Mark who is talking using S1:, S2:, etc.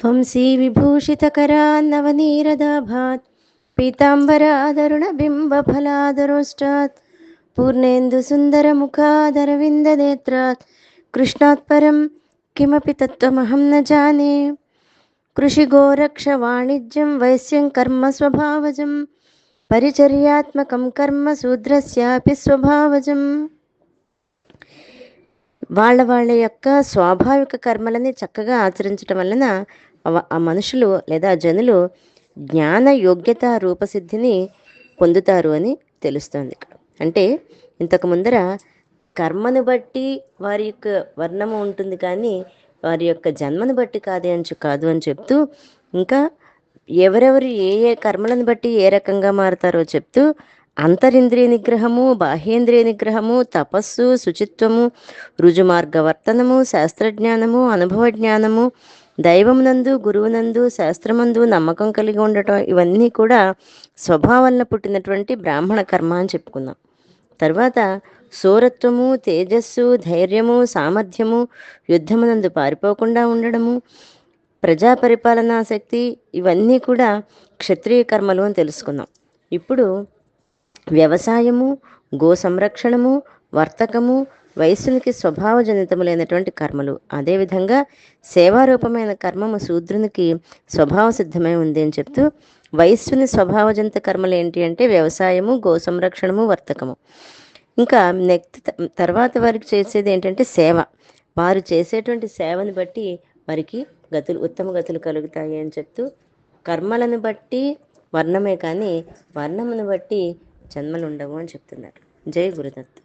S1: వంశీవిభూషితకरा नवनीरदाभात् पीताम्बरादरुणबिम्बफलादरोष्टात् पूर्णेन्दुसुन्दरमुखादरविन्दनेत्रात् कृष्णात् परं किमपि तत्त्वमहं न जाने कृषिगोरक्षवाणिज्यं वैश्यं कर्म स्वभावजं परिचर्यात्मकं कर्म శూద్రస్యాపి స్వభావజం వాళ్ళ వాళ్ళ యొక్క స్వాభావిక కర్మలని చక్కగా ఆచరించడం వలన ఆ మనుషులు లేదా జనులు జ్ఞాన యోగ్యత రూపసిద్ధిని పొందుతారు అని తెలుస్తుంది ఇక్కడ. అంటే ఇంతకు ముందర కర్మను బట్టి వారి యొక్క వర్ణము ఉంటుంది కానీ వారి యొక్క జన్మను బట్టి కాదే అని కాదు అని చెప్తూ ఇంకా ఎవరెవరు ఏ ఏ కర్మలను బట్టి ఏ రకంగా మారుతారో చెప్తూ అంతరింద్రియ నిగ్రహము బాహ్యేంద్రియ నిగ్రహము తపస్సు శుచిత్వము రుజుమార్గవర్తనము శాస్త్రజ్ఞానము అనుభవ జ్ఞానము దైవమునందు గురువునందు శాస్త్రమందు నమ్మకం కలిగి ఉండటం ఇవన్నీ కూడా స్వభావంలో పుట్టినటువంటి బ్రాహ్మణ కర్మ అని చెప్పుకుందాం తర్వాత సూరత్వము తేజస్సు ధైర్యము సామర్థ్యము యుద్ధమునందు పారిపోకుండా ఉండడము ప్రజా పరిపాలనా శక్తి ఇవన్నీ కూడా క్షత్రియ కర్మలు అని తెలుసుకుందాం ఇప్పుడు వ్యవసాయము గో సంరక్షణము వర్తకము వయస్సునికి స్వభావజనితములైనటువంటి కర్మలు. అదేవిధంగా సేవారూపమైన కర్మము శూద్రునికి స్వభావ సిద్ధమై ఉంది అని చెప్తూ వయస్సుని స్వభావజనిత కర్మలు ఏంటి అంటే వ్యవసాయము గో సంరక్షణము వర్తకము. ఇంకా నెక్స్ట్ తర్వాత వారికి చేసేది ఏంటంటే సేవ. వారు చేసేటువంటి సేవను బట్టి వారికి గతులు ఉత్తమ గతులు కలుగుతాయి అని చెప్తూ కర్మలను బట్టి వర్ణమే కానీ వర్ణమును బట్టి జన్మలు ఉండవు అని చెప్తున్నారు. జై గురుదత్.